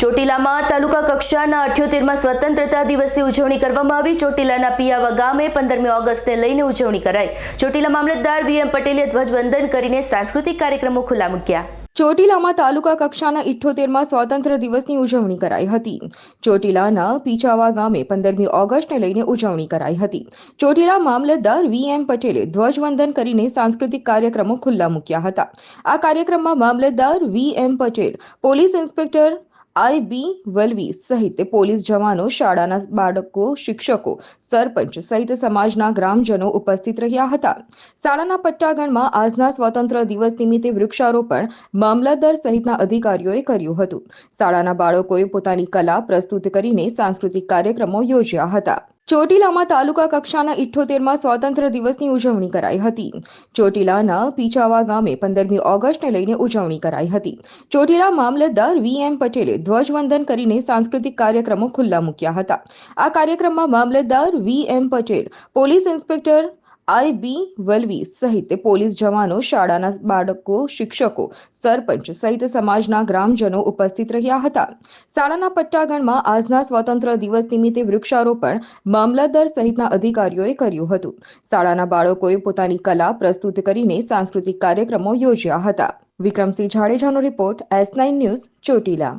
ચોટીલામાં તાલુકા કક્ષાના અઠ્યોતેરમાં સ્વતંત્રતા દિવસની ઉજવણી કરવામાં આવી. ચોટીલાના પિયાવા ગામે પંદરમી ઓગસ્ટને લઈને ઉજવણી કરાઈ. ચોટીલા મામલતદાર વીએમ પટેલે ધ્વજવંદન કરીને સાંસ્કૃતિક કાર્યક્રમો ખુલ્લા મૂક્યા. ચોટીલામાં તાલુકા કક્ષાના ઇઠ્ઠોતેરમાં સ્વાતંત્ર્ય દિવસની ઉજવણી કરાઈ હતી. ચોટીલાના પીચાવા ગામે પંદરમી ઓગસ્ટને લઈને ઉજવણી કરાઈ હતી. ચોટીલા મામલતદાર વી એમ પટેલે ધ્વજવંદન કરીને સાંસ્કૃતિક કાર્યક્રમો ખુલ્લા મૂક્યા હતા. આ કાર્યક્રમમાં મામલતદાર V M Patel, police inspector I B Valvi સહિત પોલીસ જવાનો, શાળાના બાળકો, શિક્ષકો, સરપંચ સહિત સમાજના ગ્રામજનો ઉપસ્થિત રહ્યા હતા. શાળાના પટ્ટાગણમાં આજના સ્વતંત્ર દિવસ નિમિત્તે વૃક્ષારોપણ મામલતદાર સહિતના અધિકારીઓએ કર્યું હતું. શાળાના બાળકોએ પોતાની કલા પ્રસ્તુત કરીને સાંસ્કૃતિક કાર્યક્રમો યોજ્યા હતા. ચોટીલામાં તાલુકા કક્ષાના ઇઠ્ઠોતેરમાં સ્વાતંત્ર્ય દિવસની ઉજવણી કરાઈ હતી. ચોટીલાના પીચાવા ગામે પંદરમી ઓગસ્ટને લઈને ઉજવણી કરાઈ હતી. ચોટીલા મામલતદાર વી એમ પટેલે ધ્વજવંદન કરીને સાંસ્કૃતિક કાર્યક્રમો ખુલ્લા મૂક્યા હતા. આ કાર્યક્રમમાં મામલતદાર V M Patel, police inspector I B Valvi સહિત પોલીસ જવાનો, શાળાના બાળકો, શિક્ષકો, સરપંચ સહિત સમાજના ગ્રામજનો ઉપસ્થિત રહ્યા હતા. શાળાના પટ્ટાગણમાં આજના સ્વતંત્ર દિવસ નિમિત્તે વૃક્ષારોપણ મામલતદાર સહિતના અધિકારીઓએ કર્યું હતું. શાળાના બાળકોએ પોતાની કલા પ્રસ્તુત કરીને સાંસ્કૃતિક કાર્યક્રમો યોજ્યા હતા. Vikramsinh જાડેજાનો report S nine news Chotila.